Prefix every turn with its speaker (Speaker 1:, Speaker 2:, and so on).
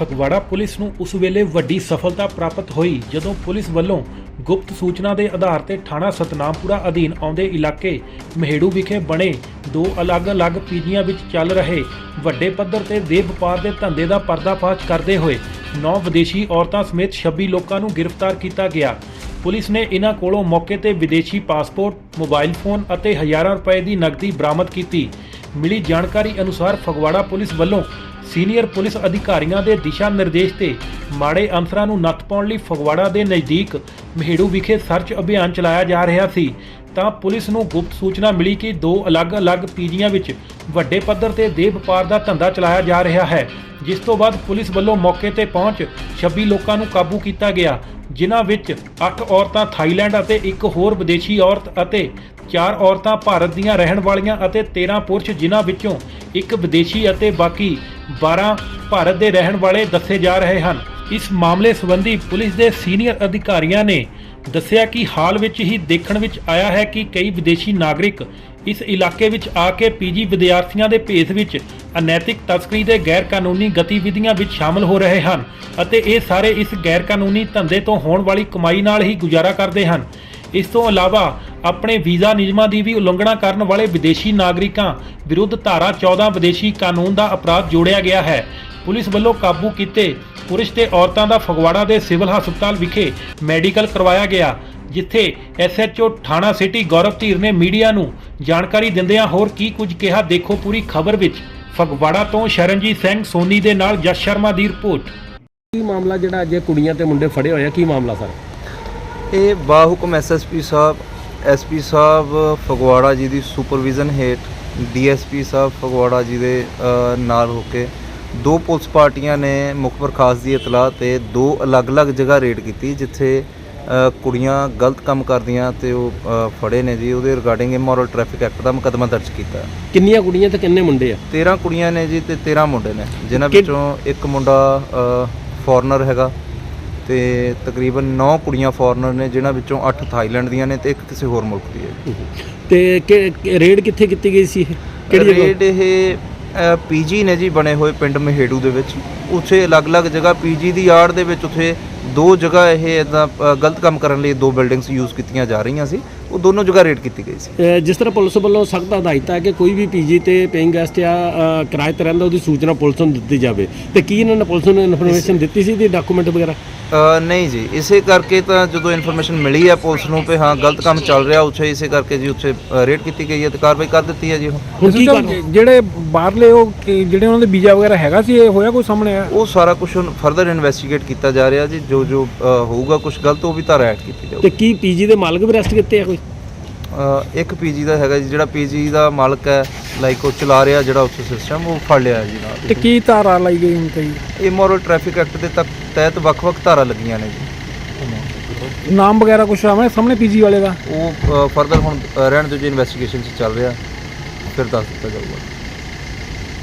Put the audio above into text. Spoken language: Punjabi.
Speaker 1: ਫਗਵਾੜਾ ਪੁਲਿਸ ਨੂੰ ਉਸ ਵੇਲੇ ਵੱਡੀ ਸਫਲਤਾ ਪ੍ਰਾਪਤ ਹੋਈ, ਜਦੋਂ ਪੁਲਿਸ ਵੱਲੋਂ ਗੁਪਤ ਸੂਚਨਾ ਦੇ ਆਧਾਰ ਤੇ ਥਾਣਾ ਸਤਨਾਮਪੁਰਾ ਅਧੀਨ ਆਉਂਦੇ ਇਲਾਕੇ ਮਹਿੜੂ ਵਿਖੇ ਬਣੇ ਦੋ ਅਲੱਗ-ਅਲੱਗ ਪੀਜੀਆਂ ਵਿੱਚ ਚੱਲ ਰਹੇ ਵੱਡੇ ਪੱਧਰ ਤੇ ਦੇਹ ਵਪਾਰ ਦੇ ਧੰਦੇ ਦਾ ਪਰਦਾਫਾਸ਼ ਕਰਦੇ ਹੋਏ ਨੌ ਵਿਦੇਸ਼ੀ ਔਰਤਾਂ ਸਮੇਤ 26 ਲੋਕਾਂ ਨੂੰ ਗ੍ਰਿਫਤਾਰ ਕੀਤਾ ਗਿਆ। ਪੁਲਿਸ ਨੇ ਇਹਨਾਂ ਕੋਲੋਂ ਮੌਕੇ ਤੇ ਵਿਦੇਸ਼ੀ ਪਾਸਪੋਰਟ, ਮੋਬਾਈਲ ਫੋਨ ਅਤੇ ਹਜ਼ਾਰਾਂ ਰੁਪਏ ਦੀ ਨਕਦੀ ਬਰਾਮਦ ਕੀਤੀ। ਮਿਲੀ ਜਾਣਕਾਰੀ ਅਨੁਸਾਰ ਫਗਵਾੜਾ ਪੁਲਿਸ ਵੱਲੋਂ ਸੀਨੀਅਰ ਪੁਲਿਸ ਅਧਿਕਾਰੀਆਂ ਦੇ ਦਿਸ਼ਾ ਨਿਰਦੇਸ਼ ਤੇ ਮਾੜੇ ਅਨਸਰਾਂ ਨੂੰ ਨੱਥ ਪਾਉਣ ਲਈ ਫਗਵਾੜਾ ਦੇ ਨਜ਼ਦੀਕ ਮਹੇੜੂ ਵਿਖੇ ਸਰਚ ਅਭਿਆਨ ਚਲਾਇਆ ਜਾ ਰਿਹਾ ਸੀ। ਤਾਂ ਪੁਲਿਸ ਨੂੰ ਗੁਪਤ ਸੂਚਨਾ ਮਿਲੀ ਕਿ ਦੋ ਅਲੱਗ-ਅਲੱਗ ਪੀਜੀਆਂ ਵਿੱਚ ਵੱਡੇ ਪੱਧਰ ਤੇ ਦੇਹ ਵਪਾਰ ਦਾ ਧੰਦਾ ਚਲਾਇਆ ਜਾ ਰਿਹਾ ਹੈ, ਜਿਸ ਤੋਂ ਬਾਅਦ ਪੁਲਿਸ ਵੱਲੋਂ ਮੌਕੇ ਤੇ ਪਹੁੰਚ 26 ਲੋਕਾਂ ਨੂੰ ਕਾਬੂ ਕੀਤਾ ਗਿਆ, ਜਿਨ੍ਹਾਂ ਵਿੱਚ 8 ਔਰਤਾਂ ਥਾਈਲੈਂਡ ਅਤੇ ਇੱਕ ਹੋਰ ਵਿਦੇਸ਼ੀ ਔਰਤ ਅਤੇ 4 ਔਰਤਾਂ ਭਾਰਤ ਦੀਆਂ ਰਹਿਣ ਵਾਲੀਆਂ ਅਤੇ 13 ਪੁਰਸ਼ ਜਿਨ੍ਹਾਂ ਵਿੱਚੋਂ ਇੱਕ ਵਿਦੇਸ਼ੀ ਅਤੇ ਬਾਕੀ 12 ਭਾਰਤ ਦੇ ਰਹਿਣ ਵਾਲੇ ਦੱਸੇ ਜਾ ਰਹੇ ਹਨ। ਇਸ ਮਾਮਲੇ ਸੰਬੰਧੀ ਪੁਲਿਸ ਦੇ ਸੀਨੀਅਰ ਅਧਿਕਾਰੀਆਂ ਨੇ ਦੱਸਿਆ ਕਿ ਹਾਲ ਵਿੱਚ ਹੀ ਦੇਖਣ ਵਿੱਚ ਆਇਆ ਹੈ ਕਿ ਕਈ ਵਿਦੇਸ਼ੀ ਨਾਗਰਿਕ ਇਸ ਇਲਾਕੇ ਵਿੱਚ ਆ ਕੇ ਪੀਜੀ ਵਿਦਿਆਰਥੀਆਂ ਦੇ ਭੇਸ ਵਿੱਚ ਅਨੈਤਿਕ ਤਸਕਰੀ ਦੇ ਗੈਰ ਕਾਨੂੰਨੀ ਗਤੀਵਿਧੀਆਂ ਵਿੱਚ ਸ਼ਾਮਲ ਹੋ ਰਹੇ ਹਨ ਅਤੇ ਇਹ ਸਾਰੇ ਇਸ ਗੈਰ ਕਾਨੂੰਨੀ ਧੰਦੇ ਤੋਂ ਹੋਣ ਵਾਲੀ ਕਮਾਈ ਨਾਲ ਹੀ ਗੁਜ਼ਾਰਾ ਕਰਦੇ ਹਨ। ਇਸ ਤੋਂ ਇਲਾਵਾ ਆਪਣੇ ਵੀਜ਼ਾ ਨਿਯਮਾਂ ਦੀ ਵੀ ਉਲੰਘਣਾ ਕਰਨ ਵਾਲੇ ਵਿਦੇਸ਼ੀ ਨਾਗਰਿਕਾਂ ਵਿਰੁੱਧ ਧਾਰਾ 14 ਵਿਦੇਸ਼ੀ ਕਾਨੂੰਨ ਦਾ ਅਪਰਾਧ ਜੋੜਿਆ ਗਿਆ ਹੈ। ਪੁਲਿਸ ਵੱਲੋਂ ਕਾਬੂ ਕੀਤੇ ਪੁਰਸ਼ ਤੇ ਔਰਤਾਂ ਦਾ ਫਗਵਾੜਾ ਦੇ ਸਿਵਲ ਹਸਪਤਾਲ ਵਿਖੇ ਮੈਡੀਕਲ ਕਰਵਾਇਆ ਗਿਆ ਜਿੱਥੇ ਐਸਐਚਓ ਥਾਣਾ ਸਿਟੀ ਗੌਰਵ ਧੀਰ ਨੇ ਮੀਡੀਆ ਨੂੰ ਜਾਣਕਾਰੀ ਦਿੰਦਿਆਂ ਹੋਰ ਕੀ ਕੁਝ ਕਿਹਾ ਦੇਖੋ ਪੂਰੀ ਖਬਰ ਵਿੱਚ ਫਗਵਾੜਾ ਤੋਂ ਸ਼ਰਨਜੀਤ ਸਿੰਘ ਸੋਨੀ ਦੇ ਨਾਲ ਜਸ ਸ਼ਰਮਾ ਦੀ ਰਿਪੋਰਟ।
Speaker 2: ਕੀ ਮਾਮਲਾ ਜਿਹੜਾ ਅੱਜ ਇਹ ਕੁੜੀਆਂ ਤੇ ਮੁੰਡੇ ਫੜੇ ਹੋਏ ਆ ਕੀ ਮਾਮਲਾ ਸਰ?
Speaker 3: ਇਹ ਬਾਹੁਕਮ ਐਸਐਸਪੀ ਸਾਹਿਬ ਐਸਪੀ ਸਾਹਿਬ ਫਗਵਾੜਾ ਜੀ ਦੀ ਸੁਪਰਵਿਜ਼ਨ ਹੇਠ ਡੀਐਸਪੀ ਸਾਹਿਬ ਫਗਵਾੜਾ ਜੀ ਦੇ ਅ, ਨਾਲ ਹੋ ਕੇ ਦੋ ਪੁਲਿਸ ਪਾਰਟੀਆਂ ਨੇ ਮੁਖਬਰ ਖਾਸ ਦੀ ਇਤਲਾਹ ਤੇ ਦੋ ਅਲੱਗ-ਅਲੱਗ ਜਗ੍ਹਾ ਰੇਡ ਕੀਤੀ ਜਿੱਥੇ ਕੁੜੀਆਂ ਗਲਤ ਕੰਮ ਕਰਦੀਆਂ ਤੇ ਉਹ ਫੜੇ ਨੇ ਜੀ। ਉਹਦੇ ਰਿਗਾਰਡਿੰਗ ਇਮੋਰਲ ਟ੍ਰੈਫਿਕ ਐਕਟ ਦਾ ਮੁਕੱਦਮਾ ਦਰਜ ਕੀਤਾ।
Speaker 2: ਕਿੰਨੀਆਂ ਕੁੜੀਆਂ ਤੇ ਕਿੰਨੇ ਮੁੰਡੇ ਆ?
Speaker 3: 13 ਕੁੜੀਆਂ ਨੇ ਜੀ ਤੇ 13 ਮੁੰਡੇ ਨੇ ਜਿਨ੍ਹਾਂ ਵਿੱਚੋਂ ਇੱਕ ਮੁੰਡਾ ਫੋਰਨਰ ਹੈਗਾ ਤੇ ਤਕਰੀਬਨ 9 ਕੁੜੀਆਂ ਫੋਰਨਰ ਨੇ ਜਿਨ੍ਹਾਂ ਵਿੱਚੋਂ 8 ਥਾਈਲੈਂਡ ਦੀਆਂ ਨੇ ਤੇ ਇੱਕ ਕਿਸੇ ਹੋਰ ਮੁਲਕ ਦੀ ਹੈ
Speaker 2: ਤੇ ਰੇਡ ਕਿੱਥੇ ਕੀਤੀ ਗਈ ਸੀ ਕਿਹੜੀ ਜਗ੍ਹਾ?
Speaker 3: ਰੇਡ ਇਹ ਪੀਜੀ ਨੇ ਜੀ ਬਣੇ ਹੋਏ ਪਿੰਡ ਮਹੇੜੂ ਦੇ ਵਿੱਚ। ਉੱਥੇ ਅਲੱਗ-ਅਲੱਗ ਜਗ੍ਹਾ ਪੀਜੀ ਦੀ ਆੜ ਦੇ ਵਿੱਚ ਉੱਥੇ ਦੋ ਜਗ੍ਹਾ ਇਹ ਇਦਾਂ ਗਲਤ ਕੰਮ ਕਰਨ ਲਈ ਦੋ ਬਿਲਡਿੰਗਸ ਯੂਜ਼ ਕੀਤੀਆਂ ਜਾ ਰਹੀਆਂ ਸੀ। ਉਹ ਦੋਨੋਂ ਜਗ੍ਹਾ ਰੇਡ ਕੀਤੀ ਗਈ ਸੀ।
Speaker 2: ਜਿਸ ਤਰ੍ਹਾਂ ਪੁਲਿਸ ਵੱਲੋਂ ਸਖਤ ਹਦਾਇਤ ਹੈ ਕਿ ਕੋਈ ਵੀ ਪੀਜੀ ਤੇ ਪੇਇੰਗ ਗੈਸਟ ਆ ਅ, ਕਿਰਾਏ ਤੇ ਰਹਿੰਦਾ ਉਹਦੀ ਸੂਚਨਾ ਪੁਲਿਸ ਨੂੰ ਦਿੱਤੀ ਜਾਵੇ। ਤੇ ਕੀ ਇਹਨਾਂ ਨੇ ਪੁਲਿਸ ਨੂੰ ਇਨਫੋਰਮੇਸ਼ਨ ਦਿੱਤੀ ਸੀ ਦੀ ਡਾਕੂਮੈਂਟ ਵਗੈਰਾ?
Speaker 3: ਨਹੀਂ ਜੀ ਇਸੇ ਕਰਕੇ ਤਾਂ ਜਦੋਂ ਇਨਫੋਰਮੇਸ਼ਨ ਮਿਲੀ ਹੈ ਪੁਲਿਸ ਨੂੰ ਕਿ ਹਾਂ ਗਲਤ ਕੰਮ ਚੱਲ ਰਿਹਾ ਉੱਥੇ ਇਸੇ ਕਰਕੇ ਜੀ ਉੱਥੇ ਰੇਡ ਕੀਤੀ ਗਈ ਹੈ ਤੇ ਕਾਰਵਾਈ ਕਰ ਦਿੱਤੀ ਹੈ ਜੀ ਉਹ।
Speaker 2: ਹੁਣ ਕੀ
Speaker 4: ਜਿਹੜੇ ਬਾਹਰਲੇ ਉਹ ਜਿਹੜੇ ਉਹਨਾਂ ਦੇ ਵੀਜ਼ਾ ਵਗੈਰਾ ਹੈਗਾ ਸੀ ਇਹ ਹੋਇਆ ਕੋਈ ਸਾਹਮਣੇ ਆਇਆ?
Speaker 3: ਉਹ ਸਾਰਾ ਕੁਝ ਫਰਦਰ ਇਨਵੈਸਟੀਗੇਟ ਕੀਤਾ ਜਾ ਰਿਹਾ ਜੀ ਜੋ ਜੋ ਹੋਊਗਾ ਕੁਝ ਗਲਤ ਉਹ ਵੀ ਧਾਰਾ ਐਡ ਕੀਤੀ ਜਾਊਗੀ।
Speaker 2: ਤੇ ਕੀ ਪੀਜੀ ਦੇ ਮਾਲਕ ਵੀ ਅਰੈਸਟ ਕੀਤੇ ਆ ਕੋਈ?
Speaker 3: ਇੱਕ ਪੀਜੀ ਦਾ ਹੈਗਾ ਜੀ ਜਿਹੜਾ ਪੀਜੀ ਦਾ ਮਾਲਕ ਹੈ ਲਾਈਕ ਉਹ ਚਲਾ ਰਿਹਾ ਜਿਹੜਾ ਉੱਥੇ ਸਿਸਟਮ ਉਹ ਫੜ ਲਿਆ ਜੀ ਨਾਲ।
Speaker 4: ਤੇ ਕੀ ਧਾਰਾ ਲਾਈ ਗਈ ਹੁਣ ਤੇ ਜੀ?
Speaker 3: ਇਮੋਰਲ ਟ੍ਰੈਫਿਕ ਐਕਟ ਦੇ ਤਕ ਤਹਿਤ ਵੱਖ-ਵੱਖ ਧਾਰਾ ਲੱਗੀਆਂ ਨੇ ਜੀ।
Speaker 4: ਨਾਮ ਵਗੈਰਾ ਕੁਝ ਆਵੇਂ ਸਾਹਮਣੇ ਪੀਜੀ ਵਾਲੇ ਦਾ?
Speaker 3: ਉਹ ਫਰਦਰ ਹੁਣ ਅ, ਰਹਿਣ ਦਿਓ ਜੀ ਇਨਵੈਸਟੀਗੇਸ਼ਨ ਚ ਚੱਲ ਰਿਹਾ। ਫਿਰ ਦੱਸ ਦਿੱਤਾ ਜਾਊਗਾ।